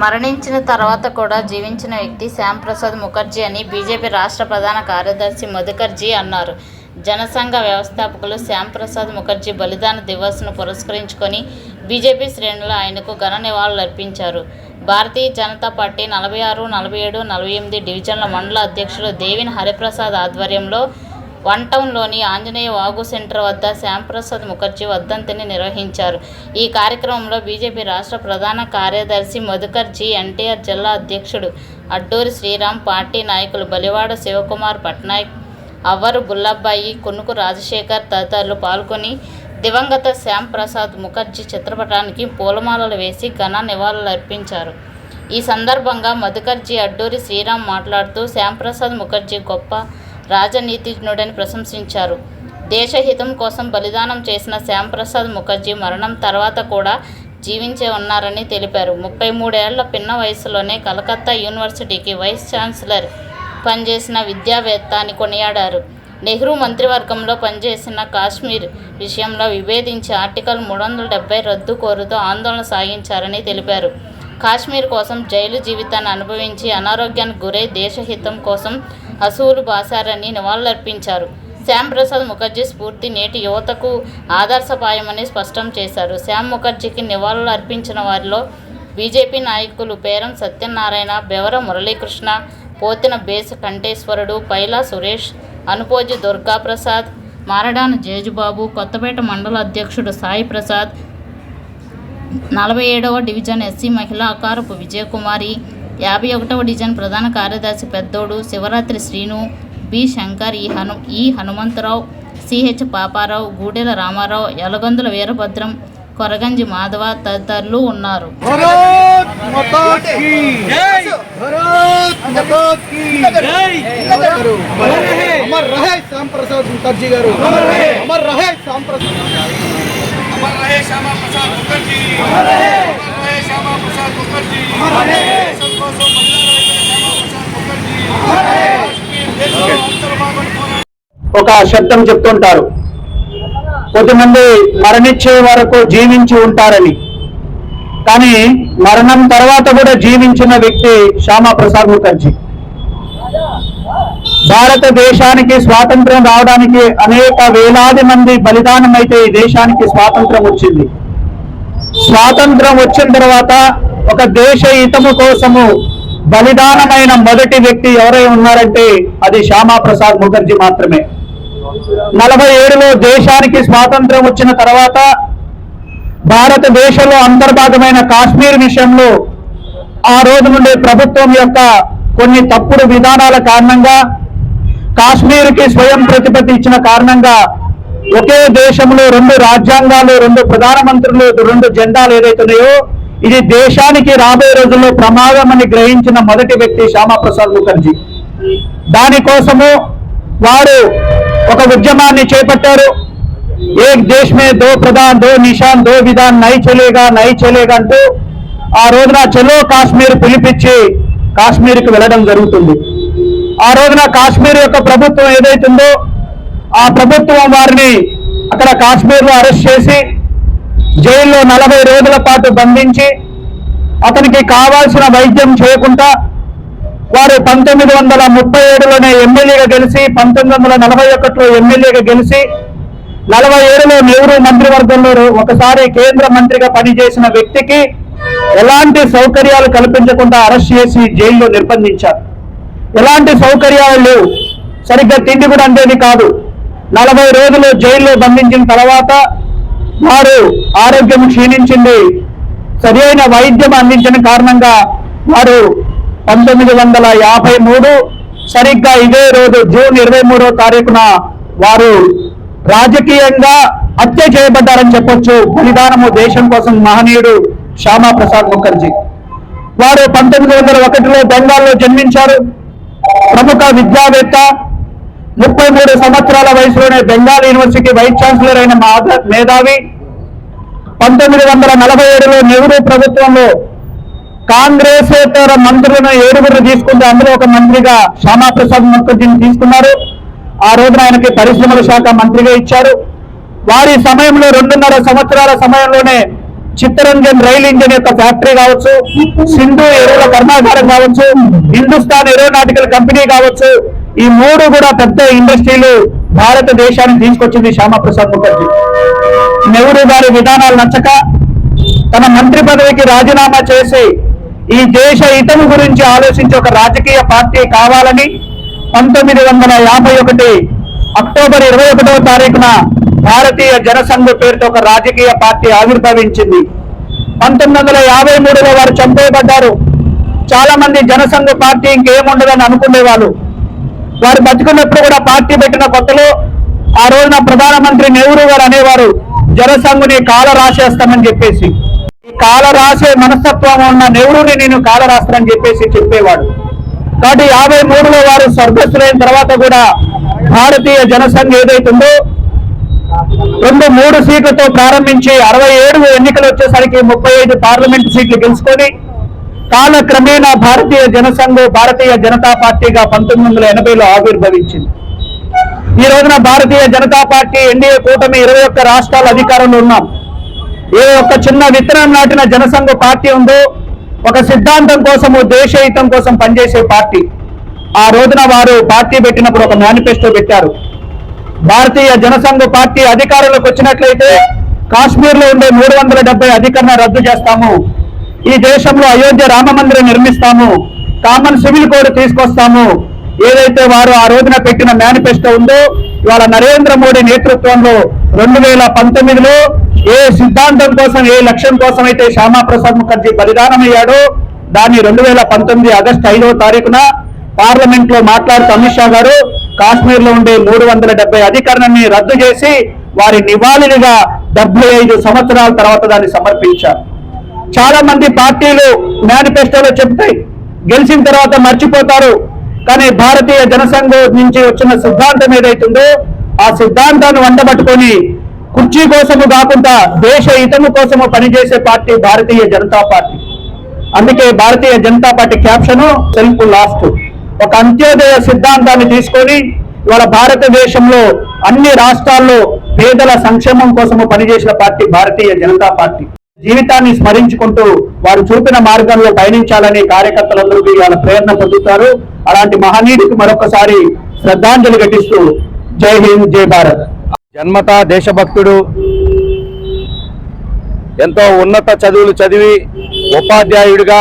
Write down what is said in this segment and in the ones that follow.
మరణించిన తర్వాత కూడా జీవించిన వ్యక్తి శ్యామ్ ప్రసాద్ ముఖర్జీ అని బీజేపీ రాష్ట్ర ప్రధాన కార్యదర్శి మధుకర్జీ అన్నారు. జనసంఘ వ్యవస్థాపకులు శ్యామ్ ప్రసాద్ ముఖర్జీ బలిదాన దివస్ను పురస్కరించుకొని బీజేపీ శ్రేణులు ఆయనకు ఘన నివాళులర్పించారు భారతీయ జనతా పార్టీ నలభై ఆరు నలభై ఏడు నలభై ఎనిమిది డివిజన్ల మండల అధ్యక్షులు దేవిన్ హరిప్రసాద్ ఆధ్వర్యంలో వన్ టౌన్లోని ఆంజనేయ వాగు సెంటర్ వద్ద శ్యాంప్రసాద్ ముఖర్జీ వర్ధంతిని నిర్వహించారు. ఈ కార్యక్రమంలో బీజేపీ రాష్ట్ర ప్రధాన కార్యదర్శి మధుకర్జీ ఎన్టీఆర్ జిల్లా అధ్యక్షుడు అడ్డూరి శ్రీరామ్ పార్టీ నాయకులు బలివాడ శివకుమార్ పట్నాయక్ అవ్వరు బుల్లబ్బాయి కొనుకు రాజశేఖర్ తదితరులు పాల్గొని దివంగత శ్యామ్ ప్రసాద్ ముఖర్జీ చిత్రపటానికి పూలమాలలు వేసి ఘన నివాళులర్పించారు ఈ సందర్భంగా మధుకర్జీ అడ్డూరి శ్రీరామ్ మాట్లాడుతూ శ్యాంప్రసాద్ ముఖర్జీ గొప్ప రాజనీతిజ్ఞుడని ప్రశంసించారు. దేశహితం కోసం బలిదానం చేసిన శ్యాంప్రసాద్ ముఖర్జీ మరణం తర్వాత కూడా జీవించే ఉన్నారని తెలిపారు. ముప్పై మూడేళ్ళ పిన్న వయసులోనే కలకత్తా యూనివర్సిటీకి వైస్ ఛాన్సలర్ పనిచేసిన విద్యావేత్త అని కొనియాడారు. నెహ్రూ మంత్రివర్గంలో పనిచేసిన కాశ్మీర్ విషయంలో విభేదించి ఆర్టికల్ మూడు వందల డెబ్బై రద్దు కోరుతూ ఆందోళన సాగించారని తెలిపారు. కాశ్మీర్ కోసం జైలు జీవితాన్ని అనుభవించి అనారోగ్యానికి గురై దేశహితం కోసం అసూలు బాసారని నివాళులర్పించారు. శ్యామ్ ప్రసాద్ ముఖర్జీ స్ఫూర్తి నేటి యువతకు ఆదర్శపాయమని స్పష్టం చేశారు. శ్యామ్ ముఖర్జీకి నివాళులు అర్పించిన వారిలో బీజేపీ నాయకులు పేరం సత్యనారాయణ బెవర మురళీకృష్ణ పోతిన బేస కంఠేశ్వరుడు పైలా సురేష్ అనుపోజి దుర్గాప్రసాద్ మారడాన జేజుబాబు కొత్తపేట మండల అధ్యక్షుడు సాయి ప్రసాద్ నలభై ఏడవ డివిజన్ ఎస్సీ మహిళా అకారపు విజయకుమారి యాభై ఒకటవ డివిజన్ ప్రధాన కార్యదర్శి పెద్దోడు శివరాత్రి శ్రీను బి శంకర్ ఈ హను ఈ హనుమంతరావు సిహెచ్ పాపారావు గూడెల రామారావు ఎలగందుల వీరభద్రం కొరగంజి మాధవ తదితరులు ఉన్నారు. అమర్ రహే! ముఖర్జీ గారు. అమర్ రహే! अमर रहे अमर रहे श्याम प्रसाद अमर रहे श्यामा प्रसाद मुखर्जी अमर रहे अमर रहे श्यामा प्रसाद मुखर्जी अमर रहे संतोषो महिला रहे श्यामा प्रसाद मुखर्जी अमर रहे దేశంలో అంతర్భాగం పోరాటం ఒక శబ్దం చెప్తుంటారు కొద్దిమంది మరణించే వరకు జీవించి ఉంటారని కానీ మరణం తర్వాత కూడా జీవించిన వ్యక్తి శ్యామా ప్రసాద్ ముఖర్జీ భారతదేశానికి స్వాతంత్రం రావడానికి అనేక వేలాది మంది బలిదానం అయితే ఈ దేశానికి స్వాతంత్రం వచ్చింది. స్వాతంత్రం వచ్చిన తర్వాత ఒక దేశ హితము కోసము బలిదానమైన మొదటి వ్యక్తి ఎవరై ఉన్నారంటే అది శ్యామా ప్రసాద్ ముఖర్జీ మాత్రమే. నలభై ఏడులో దేశానికి స్వాతంత్రం వచ్చిన తర్వాత భారతదేశంలో అంతర్భాగమైన కాశ్మీర్ విషయంలో ఆ రోజు నుండి ప్రభుత్వం యొక్క కొన్ని తప్పుడు విధానాల కారణంగా కాశ్మీర్కి స్వయం ప్రతిపత్తి ఇచ్చిన కారణంగా ఒకే దేశంలో రెండు రాజ్యాంగాలు రెండు ప్రధానమంత్రులు రెండు జెండాలు ఏదైతున్నాయో ఇది దేశానికి రాబోయే రోజుల్లో ప్రమాదం అని గ్రహించిన మొదటి వ్యక్తి శ్యామాప్రసాద్ ముఖర్జీ. దానికోసము వారు ఒక ఉద్యమాన్ని చేపట్టారు. ఏక్ దేశ్మే దో ప్రధాన్ దో నిషాన్ దో విధాన్ నై చలేగా నై చెలేగా అంటూ ఆ రోజున చలో కాశ్మీర్ పిలిపించి కాశ్మీర్కి వెళ్ళడం జరుగుతుంది. ఆ రోజున కాశ్మీర్ యొక్క ప్రభుత్వం ఏదైతుందో ఆ ప్రభుత్వం వారిని అక్కడ కాశ్మీర్లో అరెస్ట్ చేసి జైల్లో నలభై రోజుల పాటు బంధించి అతనికి కావాల్సిన వైద్యం చేయకుండా వారు పంతొమ్మిది వందల ముప్పై ఏడులోనే ఎమ్మెల్యేగా గెలిచి పంతొమ్మిది వందల నలభై ఒకటిలో ఎమ్మెల్యేగా గెలిచి నలభై ఏడులో నెహ్రూ మంత్రివర్గంలో ఒకసారి కేంద్ర మంత్రిగా పనిచేసిన వ్యక్తికి ఎలాంటి సౌకర్యాలు కల్పించకుండా అరెస్ట్ చేసి జైల్లో నిర్బంధించారు. ఎలాంటి సౌకర్యాలు లేవు సరిగ్గా తిండి కూడా అందేది కాదు. నలభై రోజులు జైల్లో బంధించిన తర్వాత వారు ఆరోగ్యం క్షీణించింది. సరైన వైద్యం అందించిన కారణంగా వారు పంతొమ్మిది వందల యాభై మూడు సరిగ్గా ఇదే రోజు జూన్ ఇరవై మూడో తారీఖున వారు రాజకీయంగా హత్య చేయబడ్డారని చెప్పొచ్చు. బలిదానము దేశం కోసం మహనీయుడు శ్యామా ప్రసాద్ ముఖర్జీ. వారు పంతొమ్మిది వందల ఒకటిలో బెంగాల్లో జన్మించారు. ప్రముఖ విద్యావేత్త ముప్పై మూడు సంవత్సరాల వయసులోనే బెంగాల్ యూనివర్సిటీ వైస్ ఛాన్సలర్ అయిన మేధావి పంతొమ్మిది వందల నలభై ఏడులో నెహ్రూ ప్రభుత్వంలో కాంగ్రెసేతర మంత్రులను ఏడుగురు తీసుకుంటే అందులో ఒక మంత్రిగా శ్యామాప్రసాద్ ముఖర్జీని తీసుకున్నారు. ఆ రోజున ఆయనకి పరిశ్రమల శాఖ మంత్రిగా ఇచ్చారు. వారి సమయంలో రెండున్నర సంవత్సరాల సమయంలోనే చిత్తరంజన్ రైల్ ఇంజిన్ యొక్క ఫ్యాక్టరీ కావచ్చు సింధు ఎరువుల కర్మాగారం కావచ్చు హిందుస్థాన్ ఏరోనాటికల్ కంపెనీ కావచ్చు ఈ మూడు కూడా పెద్ద ఇండస్ట్రీలు భారతదేశానికి తీసుకొచ్చింది శ్యామప్రసాద్ ముఖర్జీ. నెహ్రూ గారి విధానాలు నచ్చక తన మంత్రి పదవికి రాజీనామా చేసి ఈ దేశ హితం గురించి ఆలోచించి ఒక రాజకీయ పార్టీ కావాలని పంతొమ్మిది వందల యాభై ఒకటి అక్టోబర్ ఇరవై ఒకటవ తారీఖున భారతీయ జనసంఘ పేరుతో ఒక రాజకీయ పార్టీ ఆవిర్భవించింది. పంతొమ్మిది వందల యాభై మూడులో వారు చంపేయబడ్డారు. చాలా మంది జనసంఘ పార్టీ ఇంకేముండదని అనుకునేవాళ్ళు. వారు బతుకున్నప్పుడు కూడా పార్టీ పెట్టిన కొత్తలో ఆ రోజున ప్రధానమంత్రి నెహ్రూ గారు అనేవారు జనసంఘుని కాల రాసేస్తామని చెప్పేసి. ఈ కాల రాసే మనస్తత్వం ఉన్న నెహ్రూని నేను కాల రాస్తానని చెప్పేసి చెప్పేవాడు. కాబట్టి యాభై మూడులో వారు స్వర్గస్థులైన తర్వాత కూడా భారతీయ జనసంఘ ఏదైతుందో రెండు మూడు సీట్లతో ప్రారంభించి అరవై ఏడు ఎన్నికలు వచ్చేసరికి ముప్పై ఐదు పార్లమెంట్ సీట్లు గెలుచుకొని కాలక్రమేణా భారతీయ జనసంఘం భారతీయ జనతా పార్టీగా పంతొమ్మిది వందల ఎనభైలో ఆవిర్భవించింది. ఈ రోజున భారతీయ జనతా పార్టీ ఎన్డీఏ కూటమి ఇరవై ఒక్క రాష్ట్రాల అధికారంలో ఉన్నాం. ఏ ఒక్క చిన్న విత్తనం నాటిన జనసంఘ పార్టీ ఉందో ఒక సిద్ధాంతం కోసము దేశహితం కోసం పనిచేసే పార్టీ. ఆ రోజున వారు పార్టీ పెట్టినప్పుడు ఒక మేనిఫెస్టో పెట్టారు. భారతీయ జనసంఘ పార్టీ అధికారంలోకి వచ్చినట్లయితే కాశ్మీర్లో ఉండే మూడు వందల డెబ్బై అధికరణ రద్దు చేస్తాము. ఈ దేశంలో అయోధ్య రామ మందిరం నిర్మిస్తాము. కామన్ సివిల్ కోడ్ తీసుకొస్తాము. ఏదైతే వారు ఆ రోజున పెట్టిన మేనిఫెస్టో ఉందో ఇవాళ నరేంద్ర మోడీ నేతృత్వంలో రెండు వేల పంతొమ్మిదిలో ఏ సిద్ధాంతం కోసం ఏ లక్ష్యం కోసం అయితే శ్యామాప్రసాద్ ముఖర్జీ బలిదానమయ్యాడో దాన్ని రెండు వేల పంతొమ్మిది ఆగస్టు ఐదవ తారీఖున పార్లమెంట్లో మాట్లాడుతూ అమిత్ షా గారు కాశ్మీర్లో ఉండే మూడు వందల డెబ్బై అధికరణని రద్దు చేసి వారి నివాళినిగా డెబ్బై ఐదు సంవత్సరాల తర్వాత దాన్ని సమర్పించారు. చాలా మంది పార్టీలు మేనిఫెస్టోలో చెప్తాయి గెలిచిన తర్వాత మర్చిపోతారు. కానీ భారతీయ జనసంఘం నుంచి వచ్చిన సిద్ధాంతం ఏదైతుందో ఆ సిద్ధాంతాన్ని వండబట్టుకొని కుర్చీ కోసము కాకుండా దేశ హితము కోసము పనిచేసే పార్టీ భారతీయ జనతా పార్టీ. అందుకే Bharatiya Janata party caption self last. ఒక అంత్యోదయ సిద్ధాంతాన్ని తీసుకొని ఇవాళ భారతదేశంలో అన్ని రాష్ట్రాల్లో పేదల సంక్షేమం కోసము పనిచేసిన పార్టీ భారతీయ జనతా పార్టీ. జీవితాన్ని స్మరించుకుంటూ వారు చూపిన మార్గంలో పయనించాలని కార్యకర్తలందరూ ఇవాళ ప్రేరణ పొందుతారు. అలాంటి మహనీయుడికి మరొకసారి శ్రద్ధాంజలి ఘటిస్తూ జై హింద్ జై భారత్. జన్మత దేశభక్తుడు ఎంతో ఉన్నత చదువులు చదివి ఉపాధ్యాయుడిగా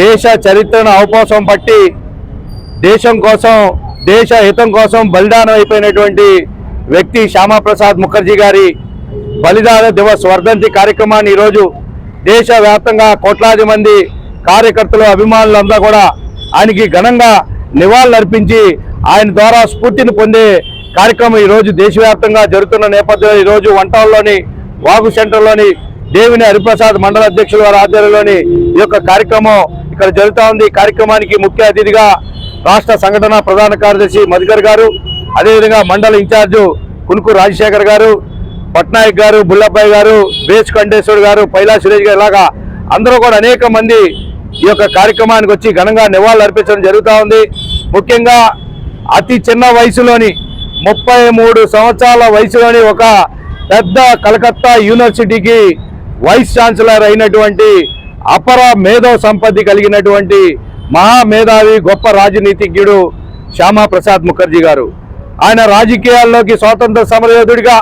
దేశ చరిత్రను అవపోసం పట్టి దేశం కోసం దేశ హితం కోసం బలిదానం అయిపోయినటువంటి వ్యక్తి శ్యామాప్రసాద్ ముఖర్జీ గారి బలిదాన దివస్ వర్ధంతి కార్యక్రమాన్ని ఈరోజు దేశవ్యాప్తంగా కోట్లాది మంది కార్యకర్తలు అభిమానులంతా కూడా ఆయనకి ఘనంగా నివాళులర్పించి ఆయన ద్వారా స్ఫూర్తిని పొందే కార్యక్రమం ఈరోజు దేశవ్యాప్తంగా జరుగుతున్న నేపథ్యంలో ఈరోజు వంటల్లోని వాగు సెంటర్లోని దేవిని హరిప్రసాద్ మండల అధ్యక్షుల వారి ఆధ్వర్యంలోని ఈ యొక్క కార్యక్రమం ఇక్కడ జరుగుతూ ఉంది. ఈ కార్యక్రమానికి ముఖ్య అతిథిగా రాష్ట్ర సంఘటన ప్రధాన కార్యదర్శి మధుకర్ గారు అదేవిధంగా మండల ఇన్ఛార్జు కునుకు రాజశేఖర్ గారు పట్నాయక్ గారు బుల్లబ్బాయి గారు బేస్ కండేశ్వర్ గారు పైలా సురేష్ గారు ఇలాగా అందరూ కూడా అనేక మంది ఈ యొక్క కార్యక్రమానికి వచ్చి ఘనంగా నివాళులు అర్పించడం జరుగుతూ ఉంది. ముఖ్యంగా అతి చిన్న వయసులోని ముప్పై మూడు సంవత్సరాల వయసులోని ఒక పెద్ద కలకత్తా యూనివర్సిటీకి వైస్ ఛాన్సలర్ అయినటువంటి అపర మేధో సంపత్తి కలిగినటువంటి మహామేధావి గొప్ప రాజనీతిజ్ఞుడు శ్యామాప్రసాద్ ముఖర్జీ గారు. ఆయన రాజకీయాల్లోకి స్వాతంత్ర సమరయోధుడిగా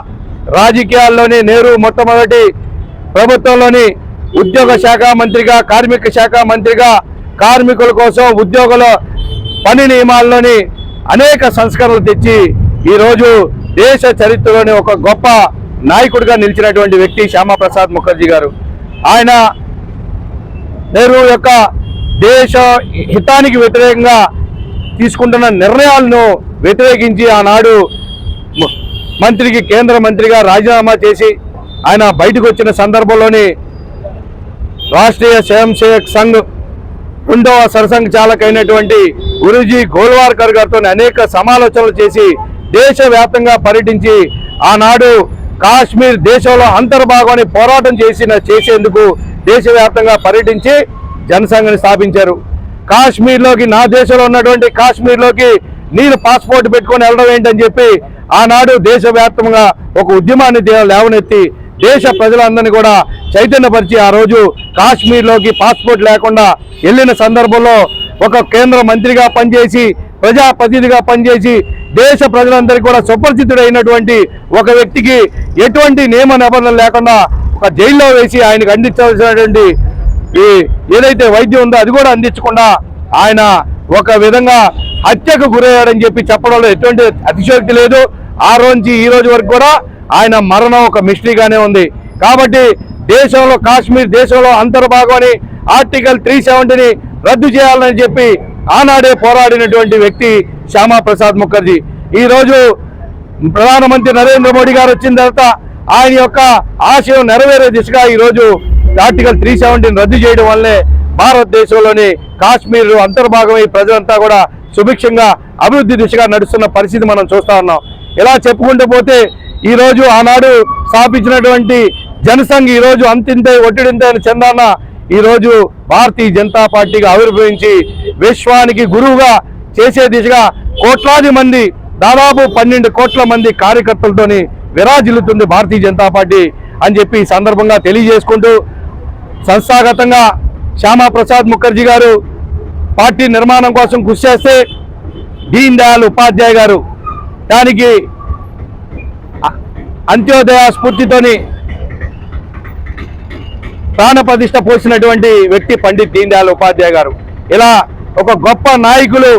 రాజకీయాల్లోని నెహ్రూ మొట్టమొదటి ప్రభుత్వంలోని ఉద్యోగ శాఖ మంత్రిగా కార్మిక శాఖ మంత్రిగా కార్మికుల కోసం ఉద్యోగుల పని నియమాల్లోని అనేక సంస్కరణలు తెచ్చి ఈరోజు దేశ చరిత్రలోని ఒక గొప్ప నాయకుడిగా నిలిచినటువంటి వ్యక్తి శ్యామాప్రసాద్ ముఖర్జీ గారు. ఆయన నెహ్రూ యొక్క దేశ హితానికి వ్యతిరేకంగా తీసుకుంటున్న నిర్ణయాలను వ్యతిరేకించి ఆనాడు మంత్రికి కేంద్ర మంత్రిగా రాజీనామా చేసి ఆయన బయటకు వచ్చిన సందర్భంలోని రాష్ట్రీయ స్వయం సేవక్ సంఘ్ రెండవ సరసంఘ చాలకైనటువంటి అయినటువంటి గురూజీ గోల్వార్కర్ గారితో అనేక సమాలోచనలు చేసి దేశవ్యాప్తంగా పర్యటించి ఆనాడు కాశ్మీర్ దేశంలో అంతర్భాగాన్ని పోరాటం చేసిన చేసేందుకు దేశవ్యాప్తంగా పర్యటించి జనసంఘని స్థాపించారు. కాశ్మీర్లోకి నా దేశంలో ఉన్నటువంటి కాశ్మీర్లోకి నేను పాస్పోర్ట్ పెట్టుకొని వెళ్ళడం ఏంటని చెప్పి ఆనాడు దేశవ్యాప్తంగా ఒక ఉద్యమాన్ని లేవనెత్తి దేశ ప్రజలందరినీ కూడా చైతన్యపరిచి ఆ రోజు కాశ్మీర్లోకి పాస్పోర్ట్ లేకుండా వెళ్ళిన సందర్భంలో ఒక కేంద్ర మంత్రిగా పనిచేసి ప్రజాప్రతినిధిగా పనిచేసి దేశ ప్రజలందరికీ కూడా సుపరిచితుడైనటువంటి ఒక వ్యక్తికి ఎటువంటి నియమ నిబంధనలు లేకుండా ఒక జైల్లో వేసి ఆయనకు అందించాల్సినటువంటి ఈ ఏదైతే వైద్యం ఉందో అది కూడా అందించకుండా ఆయన ఒక విధంగా హత్యకు గురయ్యాడని చెప్పి చెప్పడంలో ఎటువంటి అతిశయోక్తి లేదు. ఆ రోజు ఈ రోజు వరకు కూడా ఆయన మరణం ఒక మిస్టరీగానే ఉంది. కాబట్టి దేశంలో కాశ్మీర్ దేశంలో అంతర్భాగం ఆర్టికల్ త్రీ సెవెంటీని రద్దు చేయాలని చెప్పి ఆనాడే పోరాడినటువంటి వ్యక్తి శ్యామాప్రసాద్ ముఖర్జీ. ఈరోజు ప్రధానమంత్రి నరేంద్ర మోడీ గారు వచ్చిన తర్వాత ఆయన యొక్క ఆశయం నెరవేరే దిశగా ఈరోజు ఆర్టికల్ త్రీ సెవెంటీని రద్దు చేయడం వల్లే భారతదేశంలోని కాశ్మీర్ అంతర్భాగమై ప్రజలంతా కూడా సుభిక్షంగా అభివృద్ధి దిశగా నడుస్తున్న పరిస్థితి మనం చూస్తా ఉన్నాం. ఇలా చెప్పుకుంటూ పోతే ఈరోజు ఆనాడు స్థాపించినటువంటి జనసంఘ్ ఈ రోజు అంతింతే ఒట్టిడింతే అని చందాన ఈరోజు భారతీయ జనతా పార్టీగా ఆవిర్భవించి విశ్వానికి గురువుగా చేసే దిశగా కోట్లాది మంది దాదాపు పన్నెండు కోట్ల మంది కార్యకర్తలతోని విరాజిల్లుతుంది భారతీయ జనతా పార్టీ అని చెప్పి ఈ సందర్భంగా తెలియజేసుకుంటూ సంస్థాగతంగా శ్యామాప్రసాద్ ముఖర్జీ గారు పార్టీ నిర్మాణం కోసం కృషి చేస్తే దీన్ దయాళ్ ఉపాధ్యాయ గారు దానికి అంత్యోదయ స్ఫూర్తితోని ప్రాణప్రతిష్ట పోసినటువంటి వ్యక్తి పండిత్ దీన్ దయాళ్ ఉపాధ్యాయ గారు. ఇలా ఒక గొప్ప నాయకులు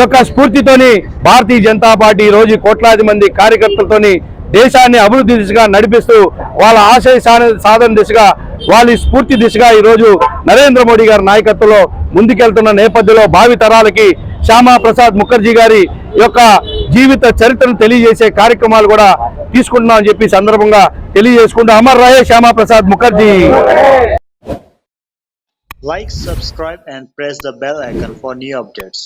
యొక్క స్ఫూర్తితోని భారతీయ జనతా పార్టీ ఈరోజు రోజు కోట్లాది మంది కార్యకర్తలతోని దేశాన్ని అభివృద్ధి దిశగా నడిపిస్తూ వాళ్ళ ఆశయ సాధన- సాధన దిశగా వాళ్ళ స్ఫూర్తి దిశగా ఈ రోజు నరేంద్ర మోడీ గారి నాయకత్వంలో ముందుకెళ్తున్న నేపథ్యంలో భావి తరాలకి శ్యామా ప్రసాద్ ముఖర్జీ గారి యొక్క జీవిత చరిత్రను తెలియజేసే కార్యక్రమాలు కూడా తీసుకుంటున్నాం అని చెప్పి సందర్భంగా తెలియజేసుకుంటూ అమర్ రాయే Shyama Prasad Mukherjee. Like subscribe and press the bell icon for new updates